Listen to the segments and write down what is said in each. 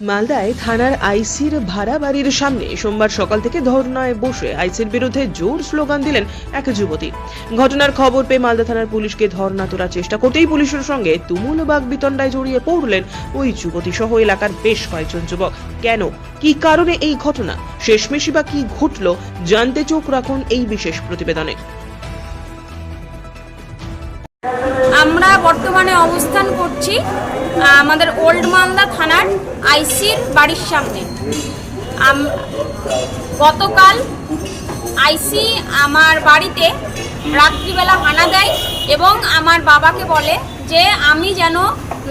মালদায় থানার আইসির ভাড়া বাড়ির সামনে সোমবার সকাল থেকে ধর্নায় বসে আইসির বিরুদ্ধে জোর স্লোগান দিলেন এক যুবতী। ঘটনার খবর পেয়ে মালদা থানার পুলিশকে ধর্না তোলার চেষ্টা করতেই পুলিশের সঙ্গে তুমুল বাগ বিতণ্ডায় জড়িয়ে পড়লেন ওই যুবতী সহ এলাকার বেশ কয়েকজন যুবক। কেন? কি কারণে এই ঘটনা? শেষমেশই বা কি ঘটল? জানতে চোখ রাখুন এই বিশেষ প্রতিবেদনে। আমরা বর্তমানে অবস্থান করছি আমাদের ওল্ড মালদা থানার আইসির বাড়ির সামনে। গতকাল আইসি আমার বাড়িতে রাত্রিবেলা হানা দেয় এবং আমার বাবাকে বলে যে আমি যেন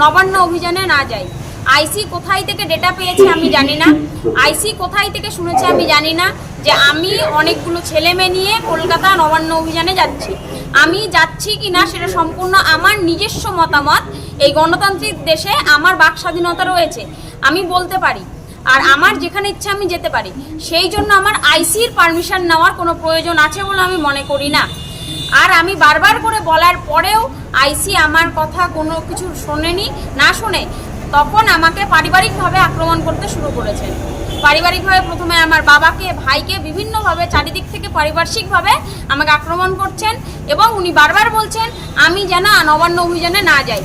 নবান্ন অভিযানে না যাই। আইসি কোথায় থেকে ডেটা পেয়েছে আমি জানি না। আইসি কোথায় থেকে শুনেছে আমি জানি না যে আমি অনেকগুলো ছেলে মেয়ে নিয়ে কলকাতা নবান্ন অভিযানে যাচ্ছি। আমি যাচ্ছি কি না সেটা সম্পূর্ণ আমার নিজস্ব মতামত। এই গণতান্ত্রিক দেশে আমার বাক স্বাধীনতা রয়েছে, আমি বলতে পারি। আর আমার যেখানে ইচ্ছা আমি যেতে পারি। সেই জন্য আমার আইসির পারমিশন নেওয়ার কোনো প্রয়োজন আছে বলে আমি মনে করি না। আর আমি বারবার করে বলার পরেও আইসি আমার কথা কোনো কিছু শোনেনি, না শুনে। তখন আমাকে পারিবারিকভাবে আক্রমণ করতে শুরু করেছেন। পারিবারিকভাবে প্রথমে আমার বাবাকে, ভাইকে বিভিন্নভাবে চারিদিক থেকে পারিপার্শ্বিকভাবে আমাকে আক্রমণ করছেন এবং উনি বারবার বলছেন, আমি যেন নবান্ন অভিযানে না যাই।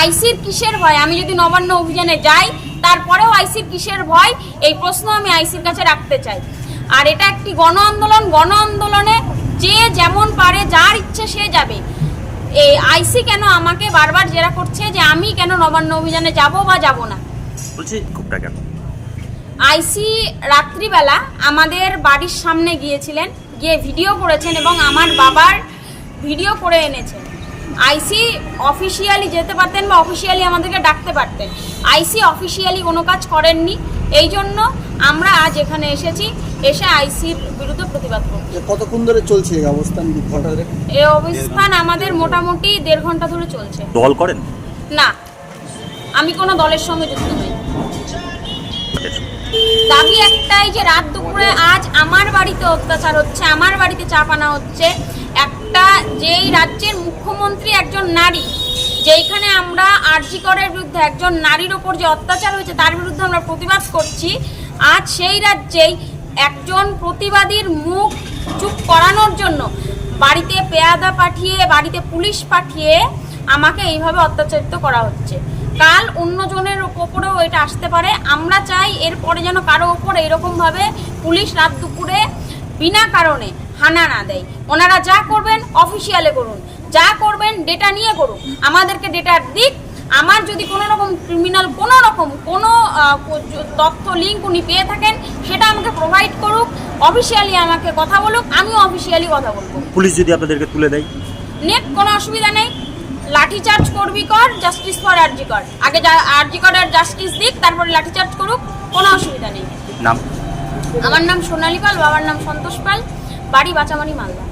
আইসির কিসের ভয়? আমি যদি নবান্ন অভিযানে যাই, তারপরেও আইসির কিসের ভয়? এই প্রশ্ন আমি আইসির কাছে রাখতে চাই। আর এটা একটি গণ আন্দোলন। গণ আন্দোলনে যে যেমন পারে, যার ইচ্ছে সে যাবে। এই আইসি কেন আমাকে বারবার জেরা করছে যে আমি কেন নবান্ন অভিযানে যাব বা যাব না? বলছি খুবটা কেন? আইসি রাত্রিবেলা আমাদের বাড়ির সামনে গিয়েছিলেন গিয়ে ভিডিও করেছেন এবং আমার বাবার ভিডিও করে এনেছেন। আইসি অফিসিয়ালি যেতে পারতেন বা অফিসিয়ালি আমাদেরকে ডাকতে পারতেন। আইসি অফিসিয়ালি কোনো কাজ করেননি। এই জন্য আমরা আজ এখানে এসেছি এসে আইসির বিরুদ্ধে প্রতিবাদ করব। কতক্ষণ ধরে চলছে এই অবস্থান ঘটা এই অবস্থান আমাদের মোটামুটি দেড় ঘণ্টা ধরে চলছে। দল করেন? না আমি কোনো দলের সঙ্গে যুক্ত নই। দাবি একটাই যে রাত দুপুরে আজ আমার বাড়িতে অত্যাচার হচ্ছে আমার বাড়িতে চাপানা হচ্ছে। একটা যেই রাজ্যের মুখ্যমন্ত্রী একজন নারী যেইখানে আমরা আরজি করের বিরুদ্ধে একজন নারীর ওপর যে অত্যাচার হয়েছে, তার বিরুদ্ধে আমরা প্রতিবাদ করছি। আজ সেই রাজ্যেই একজন প্রতিবাদীর মুখ চুপ করানোর জন্য বাড়িতে পেয়াদা পাঠিয়ে, বাড়িতে পুলিশ পাঠিয়ে আমাকে এইভাবে অত্যাচারিত করা হচ্ছে। কাল অন্যজনের ওপরেও এটা আসতে পারে। আমরা চাই এরপরে যেন কারও ওপর এরকমভাবে পুলিশ রাত দুপুরে বিনা কারণে হানা না দেয়। ওনারা যা করবেন, অফিসিয়ালে করুন। যা করবেন ডেটা নিয়ে করুন। আমাদেরকে ডেটার দিক। আমার যদি কোনো রকম ক্রিমিনাল কোনো রকম কোনো তথ্য লিঙ্ক উনি পেয়ে থাকেন সেটা আমাকে প্রোভাইড করুক। অফিসিয়ালি আমাকে কথা বলুক। আমিও অফিসিয়ালি কথা বলব। পুলিশ যদি আপনাদেরকে তুলে দেয়? নেট কোনো অসুবিধা নেই। লাঠিচার্জ করবি কর জাস্টিস ফর আরজি কর আগে যা- আরজি আর জাস্টিস দিক তারপরে লাঠিচার্জ করুক। কোনো অসুবিধা নেই। নাম? আমার নাম সোনালী পাল বাবার নাম সন্তোষ পাল। বাড়ি বাঁচামারি মালদা।